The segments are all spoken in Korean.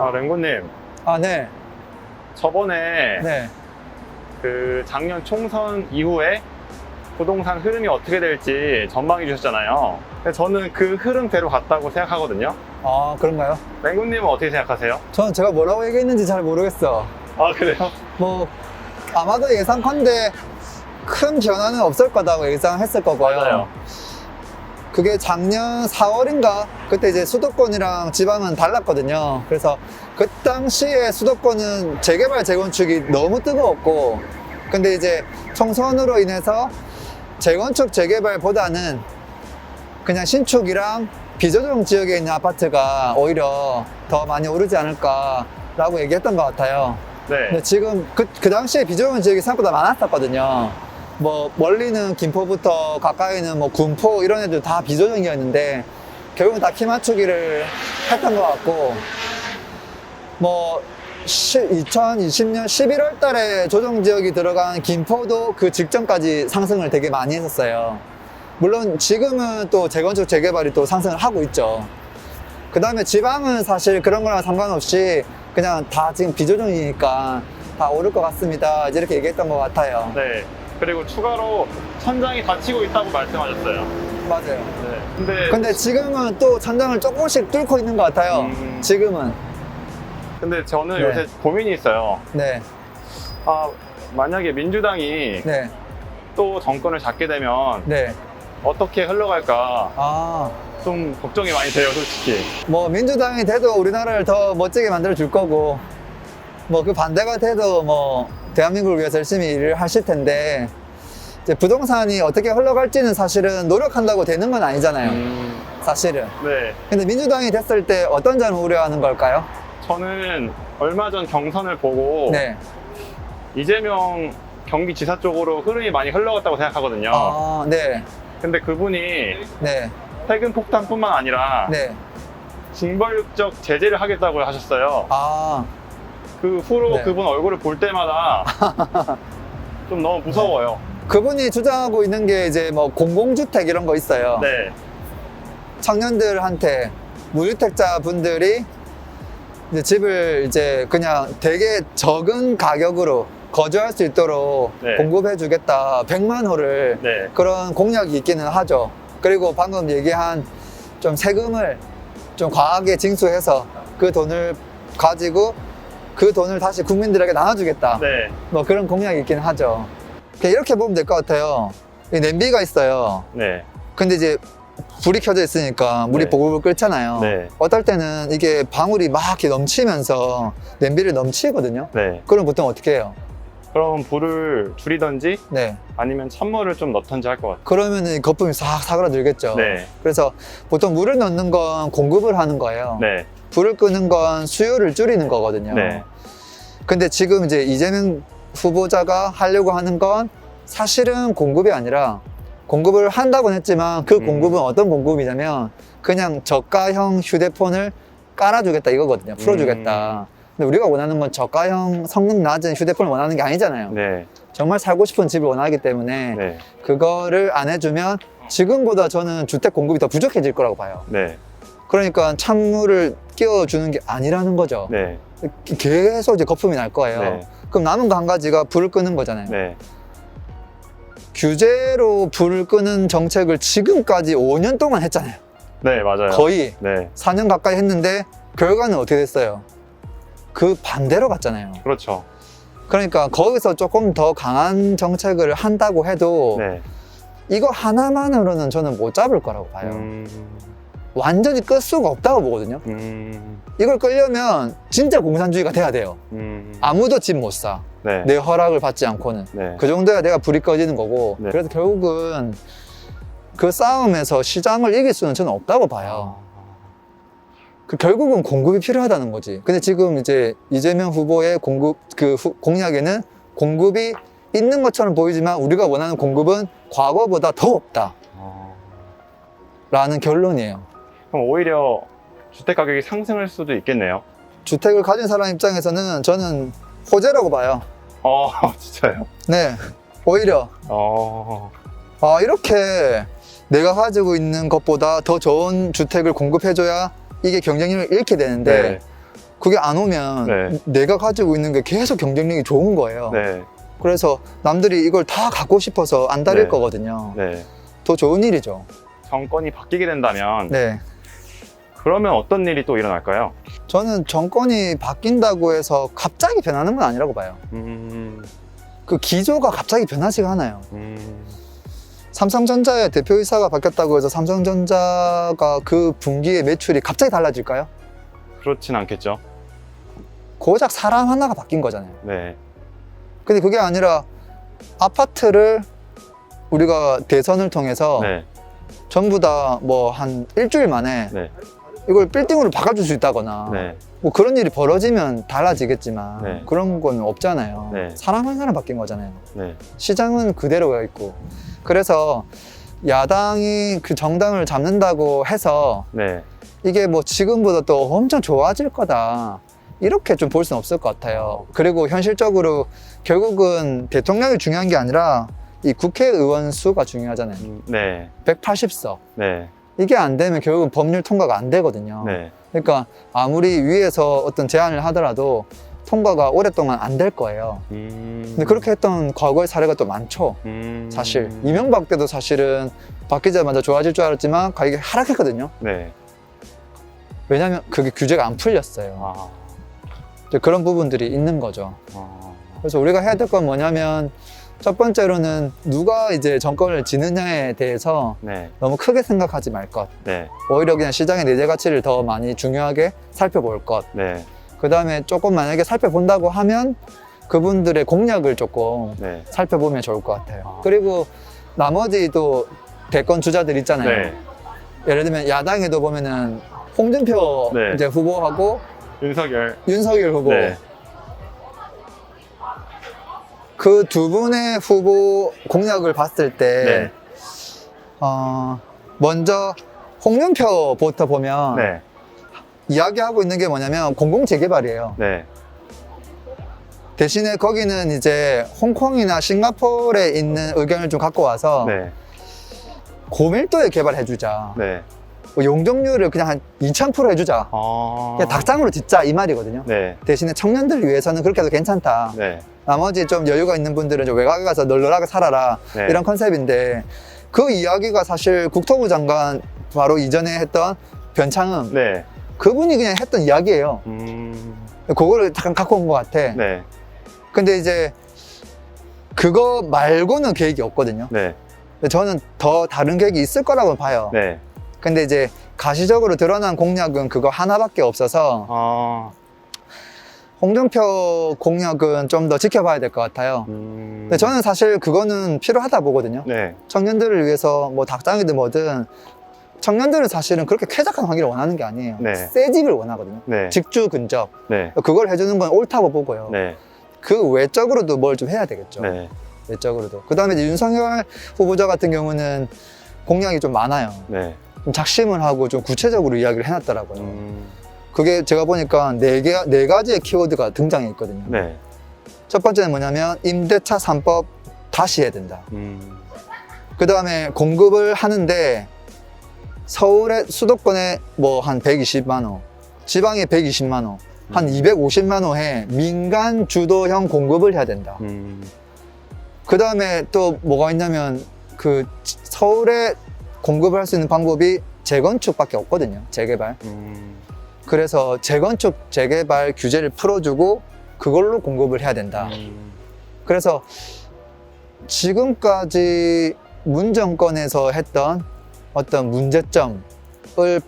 아, 랭고님. 아, 네. 저번에 네. 그 작년 총선 이후에 부동산 흐름이 어떻게 될지 전망해 주셨잖아요. 근데 저는 그 흐름대로 갔다고 생각하거든요. 아, 그런가요? 랭고님은 어떻게 생각하세요? 저는 제가 뭐라고 얘기했는지 잘 모르겠어. 아, 그래요? 뭐, 아마도 예상컨대 큰 변화는 없을 거다고 예상했을 거고요. 맞아요. 그게 작년 4월인가? 그때 이제 수도권이랑 지방은 달랐거든요. 그래서 그 당시에 수도권은 재개발, 재건축이 너무 뜨거웠고, 근데 이제 총선으로 인해서 재건축, 재개발보다는 그냥 신축이랑 비조정 지역에 있는 아파트가 오히려 더 많이 오르지 않을까라고 얘기했던 것 같아요. 근데 네. 지금 그, 그 당시에 비조정 지역이 생각보다 많았었거든요. 뭐 멀리는 김포부터 가까이는 뭐 군포 이런 애들 다 비조정이었는데 결국은 다 키 맞추기를 했던 것 같고 뭐 2020년 11월 달에 조정 지역이 들어간 김포도 그 직전까지 상승을 되게 많이 했었어요. 물론 지금은 또 재건축 재개발이 또 상승을 하고 있죠. 그 다음에 지방은 사실 그런 거랑 상관없이 그냥 다 지금 비조정이니까 다 오를 것 같습니다. 이렇게 얘기했던 것 같아요. 네. 그리고 추가로 천장이 닫히고 있다고 말씀하셨어요. 맞아요. 네. 근데, 근데 지금은 또 천장을 조금씩 뚫고 있는 것 같아요. 음. 지금은. 근데 저는 네. 요새 고민이 있어요. 네, 아, 만약에 민주당이 네, 또 정권을 잡게 되면 네. 어떻게 흘러갈까 아, 좀 걱정이 많이 돼요, 솔직히. 뭐 민주당이 돼도 우리나라를 더 멋지게 만들어 줄 거고, 뭐 그 반대가 돼도 뭐 대한민국을 위해서 열심히 일을 하실 텐데, 부동산이 어떻게 흘러갈지는 사실은 노력한다고 되는 건 아니잖아요. 음, 사실은. 네. 근데 민주당이 됐을 때 어떤 점을 우려하는 걸까요? 저는 얼마 전 경선을 보고 네. 이재명 경기지사 쪽으로 흐름이 많이 흘러갔다고 생각하거든요. 아, 네. 근데 그분이 네. 세금 폭탄뿐만 아니라 네. 징벌적 제재를 하겠다고 하셨어요. 아, 그 후로 네. 그분 얼굴을 볼 때마다 좀 너무 무서워요. 그분이 주장하고 있는 게 이제 뭐 공공주택 이런 거 있어요. 네. 청년들한테 무주택자 분들이 이제 집을 이제 그냥 되게 적은 가격으로 거주할 수 있도록 네. 공급해 주겠다. 100만 호를 네. 그런 공약이 있기는 하죠. 그리고 방금 얘기한 좀 세금을 좀 과하게 징수해서 그 돈을 가지고 그 돈을 다시 국민들에게 나눠주겠다. 네. 뭐 그런 공약이 있긴 하죠. 이렇게 보면 될 것 같아요. 이 냄비가 있어요. 네. 근데 이제 불이 켜져 있으니까 물이 네. 보글보글 끓잖아요. 네. 어떨 때는 이게 방울이 막 이렇게 넘치면서 냄비를 넘치거든요. 네. 그럼 보통 어떻게 해요? 그럼 불을 줄이던지 네. 아니면 찬물을 좀 넣던지 할 것 같아요. 그러면은 거품이 싹 사그라들겠죠. 네. 그래서 보통 물을 넣는 건 공급을 하는 거예요. 네. 불을 끄는 건 수요를 줄이는 거거든요. 네. 근데 지금 이제 이재명 후보자가 하려고 하는 건 사실은 공급이 아니라 공급을 한다고는 했지만 그 음. 공급은 어떤 공급이냐면 그냥 저가형 휴대폰을 깔아주겠다 이거거든요. 풀어주겠다. 음. 근데 우리가 원하는 건 저가형 성능 낮은 휴대폰을 원하는 게 아니잖아요. 네. 정말 살고 싶은 집을 원하기 때문에 네. 그거를 안 해주면 지금보다 저는 주택 공급이 더 부족해질 거라고 봐요. 네. 그러니까 찬물을 끼워주는 게 아니라는 거죠. 네. 계속 이제 거품이 날 거예요. 네. 그럼 남은 거 한 가지가 불을 끄는 거잖아요. 네. 규제로 불을 끄는 정책을 지금까지 5년 동안 했잖아요. 네, 맞아요. 거의 네. 4년 가까이 했는데 결과는 어떻게 됐어요? 그 반대로 갔잖아요. 그렇죠. 그러니까 거기서 조금 더 강한 정책을 한다고 해도 네. 이거 하나만으로는 저는 못 잡을 거라고 봐요. 음. 완전히 끌 수가 없다고 보거든요. 음. 이걸 끌려면 진짜 공산주의가 돼야 돼요. 음. 아무도 집 못 사. 네. 내 허락을 받지 않고는. 네. 그 정도야 내가 불이 꺼지는 거고. 네. 그래서 결국은 그 싸움에서 시장을 이길 수는 저는 없다고 봐요. 그 결국은 공급이 필요하다는 거지. 근데 지금 이제 이재명 후보의 공급 그 후- 공약에는 공급이 있는 것처럼 보이지만 우리가 원하는 공급은 과거보다 더 없다 라는 아. 결론이에요. 그럼 오히려 주택 가격이 상승할 수도 있겠네요. 주택을 가진 사람 입장에서는 저는 호재라고 봐요. 어, 진짜요? 네. 오히려 어. 아, 이렇게 내가 가지고 있는 것보다 더 좋은 주택을 공급해줘야 이게 경쟁력을 잃게 되는데 네. 그게 안 오면 네. 내가 가지고 있는 게 계속 경쟁력이 좋은 거예요. 네. 그래서 남들이 이걸 다 갖고 싶어서 안 다릴 네. 거거든요. 네. 더 좋은 일이죠. 정권이 바뀌게 된다면 네. 그러면 어떤 일이 또 일어날까요? 저는 정권이 바뀐다고 해서 갑자기 변하는 건 아니라고 봐요. 음, 그 기조가 갑자기 변하지가 않아요. 음, 삼성전자의 대표이사가 바뀌었다고 해서 삼성전자가 그 분기의 매출이 갑자기 달라질까요? 그렇진 않겠죠. 고작 사람 하나가 바뀐 거잖아요. 네. 근데 그게 아니라 아파트를 우리가 대선을 통해서 네. 전부 다 뭐 한 일주일 만에 네. 이걸 빌딩으로 바꿔줄 수 있다거나 네. 뭐 그런 일이 벌어지면 달라지겠지만 네. 그런 건 없잖아요. 네. 사람 한 사람 바뀐 거잖아요. 네. 시장은 그대로가 있고 그래서 야당이 그 정당을 잡는다고 해서 네. 이게 뭐 지금보다 또 엄청 좋아질 거다. 이렇게 좀 볼 수는 없을 것 같아요. 그리고 현실적으로 결국은 대통령이 중요한 게 아니라 이 국회의원 수가 중요하잖아요. 음, 네. 180석. 네. 이게 안 되면 결국은 법률 통과가 안 되거든요. 네. 그러니까 아무리 위에서 어떤 제안을 하더라도 통과가 오랫동안 안 될 거예요. 음, 근데 그렇게 했던 과거의 사례가 또 많죠. 음, 사실 이명박 때도 사실은 바뀌자마자 좋아질 줄 알았지만 가격이 하락했거든요. 네. 왜냐하면 그게 규제가 안 풀렸어요. 아, 그런 부분들이 있는 거죠. 아, 그래서 우리가 해야 될 건 뭐냐면 첫 번째로는 누가 이제 정권을 지느냐에 대해서 네. 너무 크게 생각하지 말 것. 네. 오히려 그냥 시장의 내재 가치를 더 많이 중요하게 살펴볼 것. 네. 그 다음에 조금 만약에 살펴본다고 하면 그분들의 공약을 조금 네. 살펴보면 좋을 것 같아요. 아. 그리고 나머지 또 대권 주자들 있잖아요. 네. 예를 들면 야당에도 보면은 홍준표 네. 이제 후보하고 윤석열. 윤석열 후보 네. 그 두 분의 후보 공약을 봤을 때 네. 어, 먼저 홍준표부터 보면 네. 이야기하고 있는 게 뭐냐면 공공 재개발이에요. 네. 대신에 거기는 이제 홍콩이나 싱가포르에 있는 의견을 좀 갖고 와서 네. 고밀도에 개발해주자. 네. 뭐 용적률을 그냥 한 2000% 해주자. 아. 그냥 닭장으로 짓자 이 말이거든요. 네. 대신에 청년들을 위해서는 그렇게 해도 괜찮다. 네. 나머지 좀 여유가 있는 분들은 좀 외곽에 가서 널널하게 살아라. 네. 이런 컨셉인데 그 이야기가 사실 국토부 장관 바로 이전에 했던 변창흠 네. 그분이 그냥 했던 이야기예요. 음. 그거를 잠깐 갖고 온 것 같아. 네. 근데 이제 그거 말고는 계획이 없거든요. 네. 저는 더 다른 계획이 있을 거라고 봐요. 네. 근데 이제 가시적으로 드러난 공약은 그거 하나밖에 없어서 아. 홍준표 공약은 좀 더 지켜봐야 될 것 같아요. 음. 근데 저는 사실 그거는 필요하다 보거든요. 네. 청년들을 위해서 뭐 닭장이든 뭐든 청년들은 사실은 그렇게 쾌적한 환경을 원하는 게 아니에요. 네. 새 집을 원하거든요. 네. 직주 근접. 네. 그걸 해주는 건 옳다고 보고요. 네. 그 외적으로도 뭘 좀 해야 되겠죠. 네. 외적으로도. 그 다음에 윤석열 후보자 같은 경우는 공약이 좀 많아요. 네. 좀 작심을 하고 좀 구체적으로 이야기를 해놨더라고요. 음. 그게 제가 보니까 네 개, 네 가지의 키워드가 등장해 있거든요. 네. 첫 번째는 뭐냐면 임대차 3법 다시 해야 된다. 음. 그 다음에 공급을 하는데 서울의 수도권에 뭐 한 120만 호, 지방에 120만 호, 한 음. 250만 호에 민간 주도형 공급을 해야 된다. 음. 그 다음에 또 뭐가 있냐면 그 서울에 공급을 할 수 있는 방법이 재건축밖에 없거든요. 재개발. 음. 그래서 재건축, 재개발 규제를 풀어주고 그걸로 공급을 해야 된다. 음. 그래서 지금까지 문 정권에서 했던 어떤 문제점을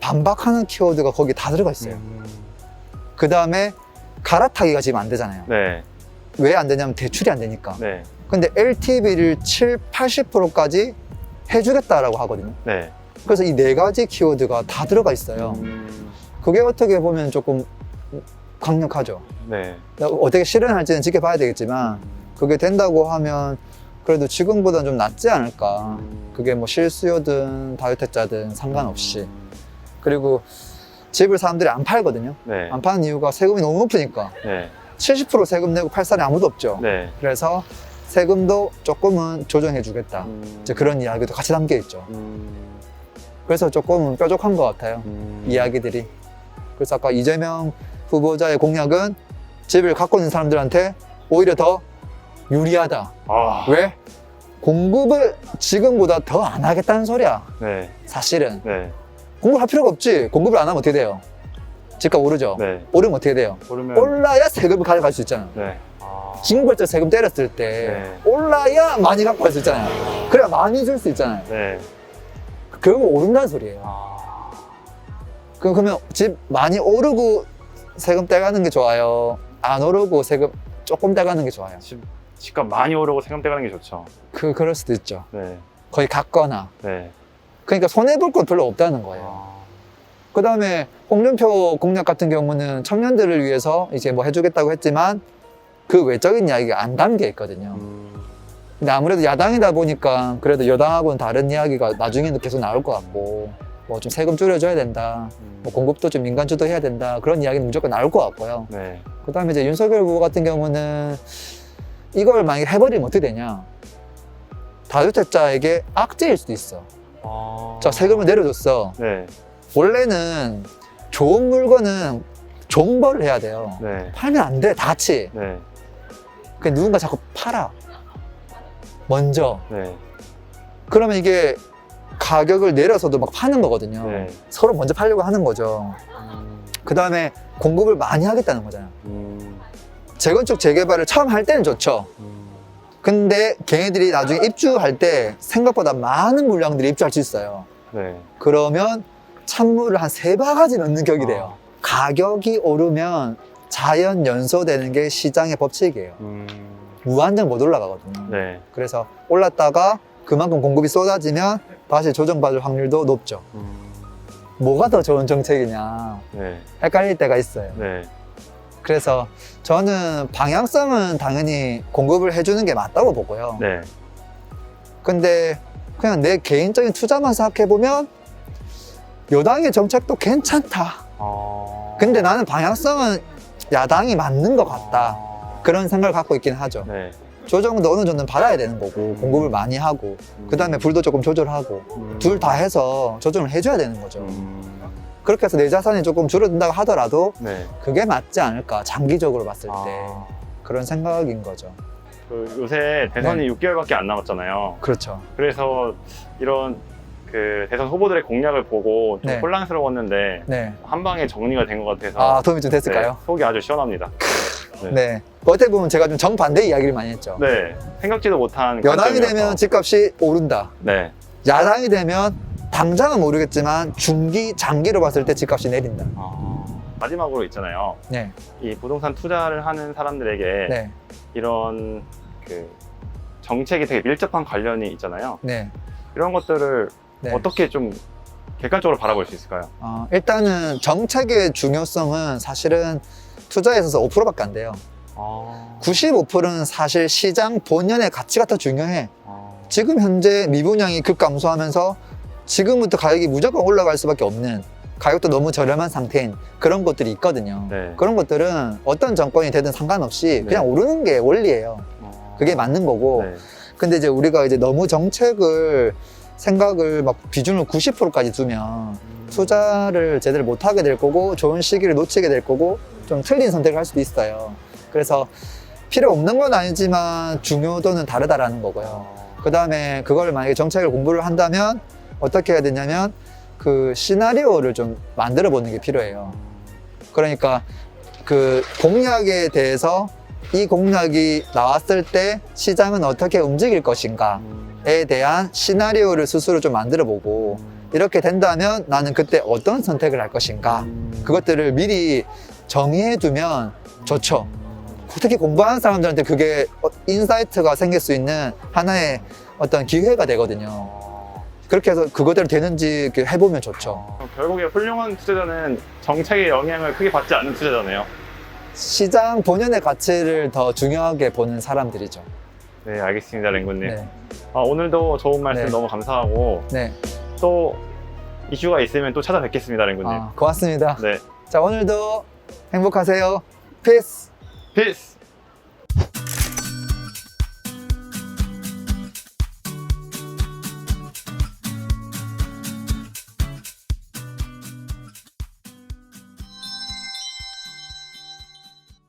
반박하는 키워드가 거기 다 들어가 있어요. 음. 그 다음에 갈아타기가 지금 안 되잖아요. 네. 왜 안 되냐면 대출이 안 되니까. 네. 근데 LTV를 7, 80%까지 해주겠다라고 하거든요. 네. 그래서 이 네 가지 키워드가 다 들어가 있어요. 음. 그게 어떻게 보면 조금 강력하죠. 네. 어떻게 실현할지는 지켜봐야 되겠지만 그게 된다고 하면 그래도 지금보다는 좀 낫지 않을까. 음. 그게 뭐 실수요든 다주택자든 상관없이. 음. 그리고 집을 사람들이 안 팔거든요. 네. 안 파는 이유가 세금이 너무 높으니까. 네. 70% 세금 내고 팔 사람이 아무도 없죠. 네. 그래서 세금도 조금은 조정해 주겠다. 음. 이제 그런 이야기도 같이 담겨 있죠. 음. 그래서 조금은 뾰족한 것 같아요. 음. 이야기들이. 그래서 아까 이재명 후보자의 공약은 집을 갖고 있는 사람들한테 오히려 더 유리하다. 아. 왜? 공급을 지금보다 더 안 하겠다는 소리야. 네. 사실은. 네. 공급할 필요가 없지. 공급을 안 하면 어떻게 돼요? 집값 오르죠? 네. 오르면 어떻게 돼요? 오르면. 올라야 세금을 가져갈 수 있잖아. 네. 아. 징벌적 세금 때렸을 때 네. 올라야 많이 갖고 갈 수 있잖아요. 그래야 많이 줄 수 있잖아요. 네. 결국 오른다는 소리예요. 아. 그럼 그러면 집 많이 오르고 세금 떼가는 게 좋아요? 안 오르고 세금 조금 떼가는 게 좋아요? 집, 집값 많이 오르고 세금 떼가는 게 좋죠. 그, 그럴 수도 있죠. 네. 거의 같거나. 네. 그러니까 손해볼 건 별로 없다는 거예요. 아. 그 다음에 홍준표 공약 같은 경우는 청년들을 위해서 이제 뭐 해주겠다고 했지만 그 외적인 이야기가 안 담겨 있거든요. 음. 근데 아무래도 야당이다 보니까 그래도 여당하고는 다른 이야기가 나중에는 계속 나올 것 같고 뭐 좀 세금 줄여줘야 된다. 음. 뭐 공급도 좀 민간 주도 해야 된다. 그런 이야기는 무조건 나올 것 같고요. 네. 그 다음에 이제 윤석열 후보 같은 경우는 이걸 만약에 해버리면 어떻게 되냐. 다주택자에게 악재일 수도 있어. 아. 자, 세금을 내려줬어. 네. 원래는 좋은 물건은 종벌을 해야 돼요. 네. 팔면 안 돼, 다 같이. 네. 그 누군가 자꾸 팔아. 먼저. 네. 그러면 이게 가격을 내려서도 막 파는 거거든요. 네. 서로 먼저 팔려고 하는 거죠. 음. 그 다음에 공급을 많이 하겠다는 거잖아요. 음. 재건축 재개발을 처음 할 때는 좋죠. 음. 근데 걔네들이 나중에 입주할 때 생각보다 많은 물량들이 입주할 수 있어요. 네. 그러면 찬물을 한 세 바가지 넣는 격이 돼요. 가격이 오르면 자연 연소되는 게 시장의 법칙이에요. 음. 무한정 못 올라가거든요. 네. 그래서 올랐다가 그만큼 공급이 쏟아지면 다시 조정받을 확률도 높죠. 음. 뭐가 더 좋은 정책이냐 네. 헷갈릴 때가 있어요. 네. 그래서 저는 방향성은 당연히 공급을 해주는 게 맞다고 보고요. 네. 근데 그냥 내 개인적인 투자만 생각해보면 여당의 정책도 괜찮다. 아. 근데 나는 방향성은 야당이 맞는 것 같다. 아. 그런 생각을 갖고 있긴 하죠. 네. 조정도 어느 정도는 받아야 되는 거고, 공급을 많이 하고, 그 다음에 불도 조금 조절하고, 음. 둘다 해서 조정을 해줘야 되는 거죠. 음. 그렇게 해서 내 자산이 조금 줄어든다고 하더라도 네. 그게 맞지 않을까, 장기적으로 봤을 때. 아. 그런 생각인 거죠. 그 요새 대선이 6개월밖에 안 남았잖아요. 그렇죠. 그래서 이런 그 대선 후보들의 공약을 보고 좀 네. 혼란스러웠는데 네. 한 방에 정리가 된 것 같아서 아, 도움이 좀 네, 됐을까요? 속이 아주 시원합니다. 네. 어떻게 보면 제가 좀 정반대 이야기를 많이 했죠. 네, 생각지도 못한 여당이 관점이어서. 되면 집값이 오른다. 네, 야당이 되면 당장은 모르겠지만 중기, 장기로 봤을 때 집값이 내린다. 아, 마지막으로 있잖아요. 네. 이 부동산 투자를 하는 사람들에게 네. 이런 그 정책이 되게 밀접한 관련이 있잖아요. 네. 이런 것들을 네. 어떻게 좀 객관적으로 바라볼 수 있을까요? 어, 일단은 정책의 중요성은 사실은 투자에 있어서 5%밖에 안 돼요. 아, 95%는 사실 시장 본연의 가치가 더 중요해. 아, 지금 현재 미분양이 급감소하면서 지금부터 가격이 무조건 올라갈 수밖에 없는 가격도 너무 저렴한 상태인 그런 것들이 있거든요. 네. 그런 것들은 어떤 정권이 되든 상관없이 네. 그냥 오르는 게 원리예요. 아, 그게 맞는 거고. 네. 근데 이제 우리가 이제 너무 정책을 생각을 막 비중을 90%까지 두면 투자를 제대로 못 하게 될 거고 좋은 시기를 놓치게 될 거고 좀 틀린 선택을 할 수도 있어요. 그래서 필요 없는 건 아니지만 중요도는 다르다라는 거고요. 그 다음에 그걸 만약에 정책을 공부를 한다면 어떻게 해야 되냐면 그 시나리오를 좀 만들어 보는 게 필요해요. 그러니까 그 공약에 대해서 이 공약이 나왔을 때 시장은 어떻게 움직일 것인가에 대한 시나리오를 스스로 좀 만들어 보고 이렇게 된다면 나는 그때 어떤 선택을 할 것인가 그것들을 미리 정의해 두면 좋죠. 특히 공부하는 사람들한테 그게 어- 인사이트가 생길 수 있는 하나의 어떤 기회가 되거든요. 그렇게 해서 그거대로 되는지 해보면 좋죠. 결국에 훌륭한 투자자는 정책의 영향을 크게 받지 않는 투자자네요. 시장 본연의 가치를 더 중요하게 보는 사람들이죠. 네, 알겠습니다, 랭구님. 네. 아, 오늘도 좋은 말씀 네. 너무 감사하고 네. 또 이슈가 있으면 또 찾아뵙겠습니다, 랭구님. 아, 고맙습니다. 네, 자, 오늘도 행복하세요. 피스! 피스!